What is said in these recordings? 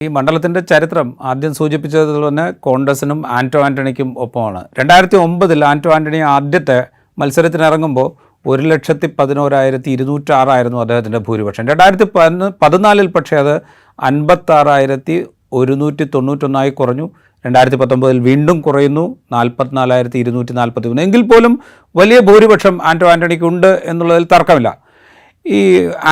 ഈ മണ്ഡലത്തിന്റെ ചരിത്രം ആദ്യം സൂചിപ്പിച്ചത് തന്നെ കോൺഗ്രസിനും ആന്റോ ആന്റണിക്കും ഒപ്പമാണ്. രണ്ടായിരത്തി ഒമ്പതിൽ ആന്റോ ആന്റണി ആദ്യത്തെ മത്സരത്തിനിറങ്ങുമ്പോൾ ഒരു ലക്ഷത്തി പതിനോരായിരത്തി ഇരുന്നൂറ്റാറായിരുന്നു അദ്ദേഹത്തിന്റെ ഭൂരിപക്ഷം. രണ്ടായിരത്തി പതിന പതിനാലിൽ പക്ഷേ അത് അൻപത്താറായിരത്തി ഒരുന്നൂറ്റി തൊണ്ണൂറ്റൊന്നായി കുറഞ്ഞു. രണ്ടായിരത്തി പത്തൊമ്പതിൽ വീണ്ടും കുറയുന്നു നാൽപ്പത്തിനാലായിരത്തി ഇരുന്നൂറ്റി നാൽപ്പത്തി മൂന്ന് എങ്കിൽ പോലും വലിയ ഭൂരിപക്ഷം ആന്റോ ആന്റണിക്ക് ഉണ്ട് എന്നുള്ളതിൽ തർക്കമില്ല. ഈ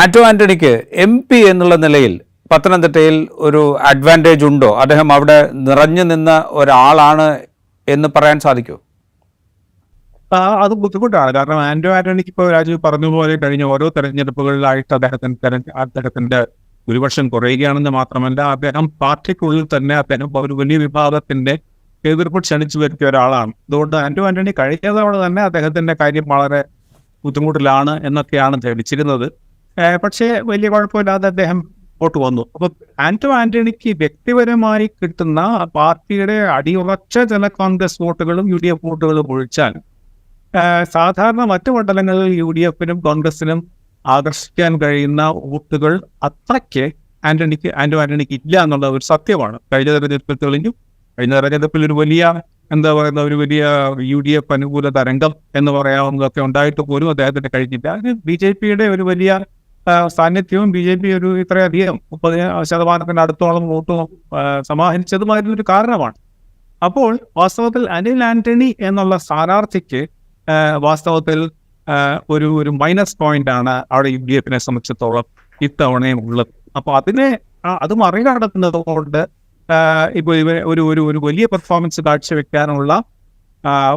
ആന്റോ ആന്റണിക്ക് എം പി എന്നുള്ള നിലയിൽ പത്തനംതിട്ടയിൽ ഒരു അഡ്വാന്റേജ് ഉണ്ടോ? അദ്ദേഹം അവിടെ നിറഞ്ഞു നിന്ന ഒരാളാണ് എന്ന് പറയാൻ സാധിക്കുമോ അത് ബുദ്ധിമുട്ടാണ്. കാരണം ആന്റോ ആന്റണിക്ക് ഇപ്പോൾ രാജു പറഞ്ഞു പോലെ കഴിഞ്ഞ ഓരോ തെരഞ്ഞെടുപ്പുകളിലായിട്ട് അദ്ദേഹത്തിന് അദ്ദേഹത്തിന്റെ ഭൂരിപക്ഷം കുറയുകയാണെന്ന് മാത്രമല്ല അദ്ദേഹം പാർട്ടിക്കുള്ളിൽ തന്നെ അദ്ദേഹം ഒരു വലിയ വിഭാഗത്തിന്റെ എതിർപ്പ് ക്ഷണിച്ചു വരുത്തിയ ഒരാളാണ്. അതുകൊണ്ട് ആന്റോ ആന്റണി കഴിഞ്ഞ തവണ തന്നെ അദ്ദേഹത്തിന്റെ കാര്യം വളരെ ബുദ്ധിമുട്ടിലാണ് എന്നൊക്കെയാണ് ധരിച്ചിരുന്നത്. പക്ഷേ വലിയ കുഴപ്പമില്ലാതെ അദ്ദേഹം വോട്ട് വന്നു. അപ്പൊ ആന്റോ ആന്റണിക്ക് വ്യക്തിപരമായി കിട്ടുന്ന പാർട്ടിയുടെ അടിയുറച്ച ചില കോൺഗ്രസ് വോട്ടുകളും യു ഡി എഫ് വോട്ടുകളും ഒഴിച്ചാൽ സാധാരണ മറ്റു മണ്ഡലങ്ങളിൽ യു ഡി എഫിനും കോൺഗ്രസിനും ആകർഷിക്കാൻ കഴിയുന്ന വോട്ടുകൾ അത്രയ്ക്ക് ആന്റണിക്ക് ആന്റോ ആന്റണിക്ക് ഇല്ല എന്നുള്ള ഒരു സത്യമാണ്. കഴിഞ്ഞ തെരഞ്ഞെടുപ്പിൽ തെളിഞ്ഞു. കഴിഞ്ഞ തെരഞ്ഞെടുപ്പിൽ ഒരു വലിയ എന്താ പറയുന്ന ഒരു വലിയ യു ഡി എഫ് അനുകൂല തരംഗം എന്ന് പറയാവുന്നതൊക്കെ ഉണ്ടായിട്ട് പോലും അദ്ദേഹത്തിന് കഴിഞ്ഞില്ല. അത് ബി ജെ പിയുടെ ഒരു വലിയ സാന്നിധ്യവും ബി ജെ പി ഒരു ഇത്രയധികം മുപ്പത് ശതമാനത്തിന് അടുത്തോളം വോട്ട് സമാഹരിച്ചതുമായിരുന്ന ഒരു കാരണമാണ്. അപ്പോൾ വാസ്തവത്തിൽ അനിൽ ആന്റണി എന്നുള്ള സ്ഥാനാർത്ഥിക്ക് വാസ്തവത്തിൽ ഒരു ഒരു മൈനസ് പോയിന്റ് ആണ് അവിടെ യു ഡി എഫിനെ സംബന്ധിച്ചിടത്തോളം ഇത്തവണയും ഉള്ളത്. അപ്പോൾ അതിനെ അത് മറികടക്കുന്നത് കൊണ്ട് ഇപ്പോൾ ഒരു ഒരു ഒരു വലിയ പെർഫോമൻസ് കാഴ്ചവെക്കാനുള്ള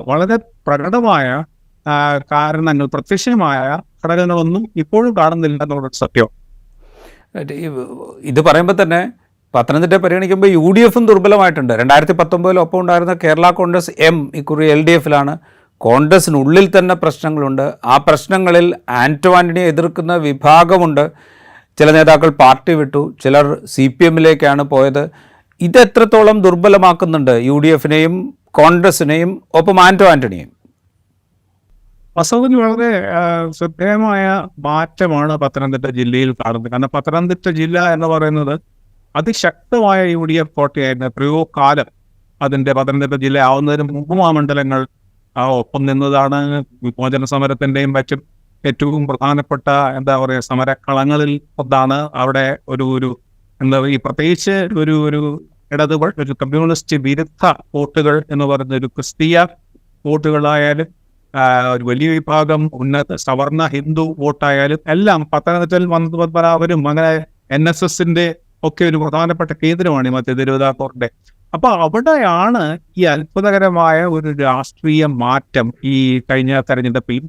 വളരെ പ്രകടമായ കാരണങ്ങൾ പ്രത്യക്ഷമായ ഘടകങ്ങളൊന്നും ഇപ്പോഴും കാണുന്നില്ല എന്നുള്ളൊരു സത്യം. ഇത് പറയുമ്പോൾ തന്നെ പത്തനംതിട്ട പരിഗണിക്കുമ്പോൾ യു ഡി എഫും ദുർബലമായിട്ടുണ്ട്. രണ്ടായിരത്തി പത്തൊമ്പതിൽ ഒപ്പം ഉണ്ടായിരുന്ന കേരള കോൺഗ്രസ് എം ഇക്കുറി എൽ ഡി എഫിലാണ്. കോൺഗ്രസിനുള്ളിൽ തന്നെ പ്രശ്നങ്ങളുണ്ട്. ആ പ്രശ്നങ്ങളിൽ ആന്റണിയെ എതിർക്കുന്ന വിഭാഗമുണ്ട്. ചില നേതാക്കൾ പാർട്ടി വിട്ടു. ചിലർ സി പി എമ്മിലേക്കാണ് പോയത്. ഇത് എത്രത്തോളം ദുർബലമാക്കുന്നുണ്ട് യു ഡി എഫിനെയും കോൺഗ്രസിനെയും ഒപ്പം ആന്റോ ആന്റണിയെയും വാസ്തവത്തിൽ വളരെ ശ്രദ്ധേയമായ മാറ്റമാണ് പത്തനംതിട്ട ജില്ലയിൽ കാണുന്നത്. കാരണം പത്തനംതിട്ട ജില്ല എന്ന് പറയുന്നത് അതിശക്തമായ യു ഡി എഫ് കോട്ടയായിരുന്നു. എത്രയോ കാലം അതിന്റെ പത്തനംതിട്ട ജില്ല ആവുന്നതിന് മുമ്പും ആ മണ്ഡലങ്ങൾ ഒപ്പം നിന്നതാണ്. വിമോചന സമരത്തിന്റെയും മറ്റും ഏറ്റവും പ്രധാനപ്പെട്ട എന്താ പറയുക സമരക്കളങ്ങളിൽ ഒന്നാണ് അവിടെ ഒരു ഒരു എന്താ പറയുക പ്രത്യേകിച്ച് ഒരു ഒരു ഇടതുപ ഒരു കമ്മ്യൂണിസ്റ്റ് വിരുദ്ധ വോട്ടുകൾ എന്ന് പറയുന്ന ഒരു ക്രിസ്തീയ വോട്ടുകളായാലും ഒരു വലിയ വിഭാഗം ഉന്നത സവർണ ഹിന്ദു വോട്ടായാലും എല്ലാം പത്തനംതിട്ടയിൽ വന്നത് പത്മനാഭനും അങ്ങനെ എൻ എസ് എസിന്റെ ഒക്കെ ഒരു പ്രധാനപ്പെട്ട കേന്ദ്രമാണ് ഈ മധ്യ തിരുവിതാംകൂറിന്റെ. അപ്പൊ അവിടെയാണ് ഈ അത്ഭുതകരമായ ഒരു രാഷ്ട്രീയ മാറ്റം ഈ കഴിഞ്ഞ തെരഞ്ഞെടുപ്പിൽ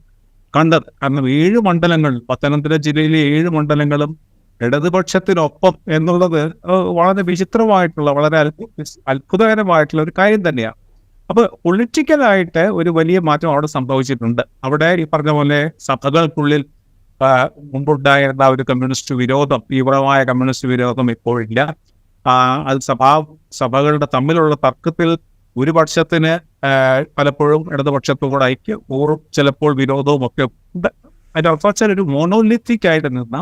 കണ്ടത്. കാരണം ഏഴ് മണ്ഡലങ്ങൾ പത്തനംതിട്ട ജില്ലയിലെ ഏഴ് മണ്ഡലങ്ങളും ഇടതുപക്ഷത്തിനൊപ്പം എന്നുള്ളത് വളരെ വിചിത്രമായിട്ടുള്ള വളരെ അത്ഭുത അത്ഭുതകരമായിട്ടുള്ള ഒരു കാര്യം തന്നെയാണ്. അപ്പൊ പൊളിറ്റിക്കലായിട്ട് ഒരു വലിയ മാറ്റം അവിടെ സംഭവിച്ചിട്ടുണ്ട്. അവിടെ ഈ പറഞ്ഞ പോലെ സഭകൾക്കുള്ളിൽ മുമ്പുണ്ടായിരുന്ന ഒരു കമ്മ്യൂണിസ്റ്റ് വിരോധം തീവ്രമായ കമ്മ്യൂണിസ്റ്റ് വിരോധം ഇപ്പോഴില്ല. അത് സഭാ സഭകളുടെ തമ്മിലുള്ള തർക്കത്തിൽ ഒരു പക്ഷത്തിന് പലപ്പോഴും ഇടതുപക്ഷത്തോട് ഐക്യം ഓറും ചിലപ്പോൾ വിരോധവും ഒക്കെ ഉണ്ട്. അതിന്റെ അർത്ഥം വെച്ചാൽ ഒരു മോണോലിത്തിക് ആയിട്ട് നിന്ന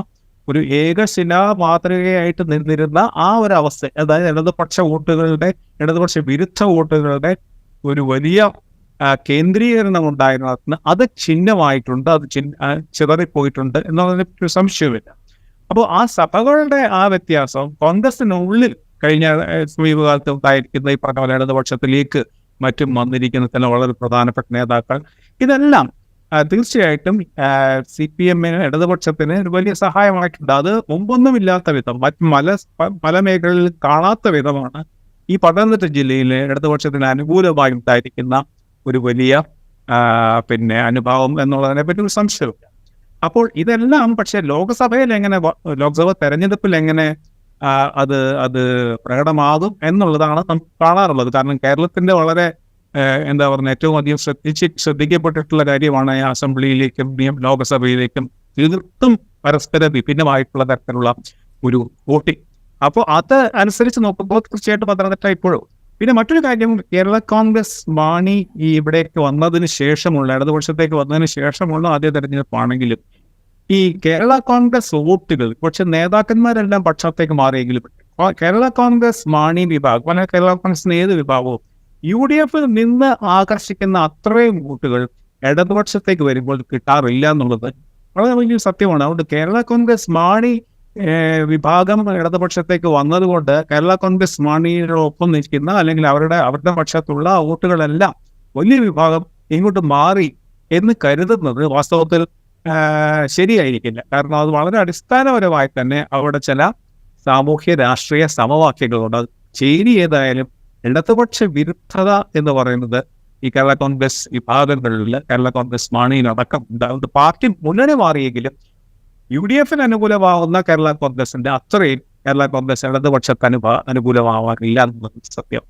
ഒരു ഏകശിലാ മാതൃകയായിട്ട് നിന്നിരുന്ന ആ ഒരു അവസ്ഥ അതായത് ഇടതുപക്ഷ വോട്ടുകളുടെ ഇടതുപക്ഷ വിരുദ്ധ വോട്ടുകളുടെ ഒരു വലിയ കേന്ദ്രീകരണം ഉണ്ടായിരുന്ന അത് ചിഹ്നമായിട്ടുണ്ട് അത് ചിഹ്ന ചിതറിപ്പോയിട്ടുണ്ട് എന്നുള്ളതിന് സംശയമില്ല അപ്പോൾ ആ സഭകളുടെ ആ വ്യത്യാസം കോൺഗ്രസിനുള്ളിൽ കഴിഞ്ഞ സമീപകാലത്ത് ഉണ്ടായിരിക്കുന്ന ഈ പറഞ്ഞ ഇടതുപക്ഷത്തിലേക്ക് മറ്റും വന്നിരിക്കുന്ന ചില വളരെ പ്രധാനപ്പെട്ട നേതാക്കൾ. ഇതെല്ലാം തീർച്ചയായിട്ടും സി പി എമ്മിന് ഇടതുപക്ഷത്തിന് ഒരു വലിയ സഹായമായിട്ടുണ്ട്. അത് മുമ്പൊന്നുമില്ലാത്ത വിധം മറ്റ് പല പല മേഖലകളിൽ കാണാത്ത വിധമാണ് ഈ പത്തനംതിട്ട ജില്ലയിലെ ഇടതുപക്ഷത്തിന് അനുകൂലമായി ഉണ്ടായിരിക്കുന്ന ഒരു വലിയ പിന്നെ അനുഭവം എന്നുള്ളതിനെ പറ്റി ഒരു സംശയം. അപ്പോൾ ഇതെല്ലാം പക്ഷെ ലോക്സഭയിൽ എങ്ങനെ ലോക്സഭ തെരഞ്ഞെടുപ്പിൽ എങ്ങനെ അത് അത് പ്രകടമാകും എന്നുള്ളതാണ് നമുക്ക് കാണാറുള്ളത്. കാരണം കേരളത്തിന്റെ വളരെ എന്താ പറയുക ഏറ്റവും അധികം ശ്രദ്ധിച്ച് ശ്രദ്ധിക്കപ്പെട്ടിട്ടുള്ള കാര്യമാണ് അസംബ്ലിയിലേക്കും ലോക്സഭയിലേക്കും തീർത്തും പരസ്പര വിഭിന്നമായിട്ടുള്ള തരത്തിലുള്ള ഒരു വോട്ടിംഗ്. അപ്പോൾ അത് അനുസരിച്ച് നോക്കുമ്പോൾ തീർച്ചയായിട്ടും പത്തനംതിട്ട ഇപ്പോഴും. പിന്നെ മറ്റൊരു കാര്യം കേരള കോൺഗ്രസ് മാണി ഈ ഇവിടേക്ക് വന്നതിന് ശേഷമുള്ള ഇടതുപക്ഷത്തേക്ക് വന്നതിന് ശേഷമുള്ള ആദ്യ തെരഞ്ഞെടുപ്പാണെങ്കിലും ഈ കേരള കോൺഗ്രസ് വോട്ടുകൾ കുറച്ച് നേതാക്കന്മാരെല്ലാം പക്ഷത്തേക്ക് മാറിയെങ്കിലും കേരള കോൺഗ്രസ് മാണി വിഭാഗം അല്ലെങ്കിൽ കേരള കോൺഗ്രസിന് ഏത് വിഭാഗവും യു ഡി എഫിൽ നിന്ന് ആകർഷിക്കുന്ന അത്രയും വോട്ടുകൾ ഇടതുപക്ഷത്തേക്ക് വരുമ്പോൾ കിട്ടാറില്ല എന്നുള്ളത് വളരെ വലിയ സത്യമാണ്. അതുകൊണ്ട് കേരള കോൺഗ്രസ് മാണി വിഭാഗം ഇടതുപക്ഷത്തേക്ക് വന്നതുകൊണ്ട് കേരള കോൺഗ്രസ് മാണിയോടൊപ്പം നിൽക്കുന്ന അല്ലെങ്കിൽ അവരുടെ അവരുടെ പക്ഷത്തുള്ള വോട്ടുകളെല്ലാം വലിയ വിഭാഗം ഇങ്ങോട്ട് മാറി എന്ന് കരുതുന്നത് വാസ്തവത്തിൽ ശരിയായിരിക്കില്ല. കാരണം അത് വളരെ അടിസ്ഥാനപരമായി തന്നെ അവിടെ ചില സാമൂഹ്യ രാഷ്ട്രീയ സമവാക്യങ്ങളുണ്ട്. അത് ചേരി ഏതായാലും ഇടതുപക്ഷ വിരുദ്ധത എന്ന് പറയുന്നത് ഈ കേരള കോൺഗ്രസ് വിഭാഗങ്ങളിൽ കേരള കോൺഗ്രസ് മാണിയിലടക്കം. ഉണ്ട് അതുകൊണ്ട് പാർട്ടി മുന്നണി മാറിയെങ്കിലും യു ഡി എഫിന് അനുകൂലമാവുന്ന കേരള കോൺഗ്രസിന്റെ അത്രയും കേരള കോൺഗ്രസ് ഇടതുപക്ഷത്തിന് അനുകൂലമാവാനില്ല എന്നുള്ളത് സത്യം.